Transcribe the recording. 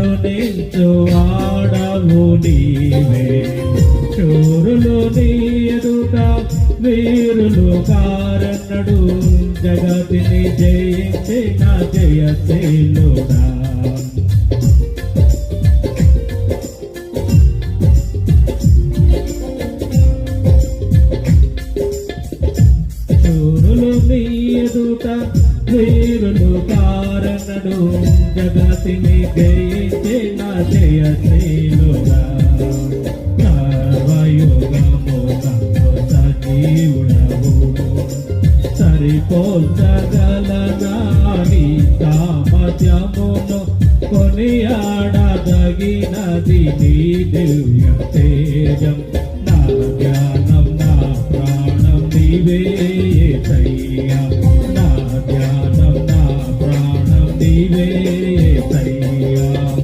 కరుణించు ఆడవు నీవే. చోరులు నీ ఎదుట వీరులు కారన్నడు జగతిని జయించిన జయశీలుడా చూరులు నీ ఎదుట వీరులు కారణడు జగతిని జయించిన జయశీలుగా సర్వయుగము సజీవుడవు సరిపోల్చగలనాని సామర్థ్యమును కొనియాడదగినది నీ దివ్య తేజం. నా జ్ఞానం నా ప్రాణం నీవే. தனி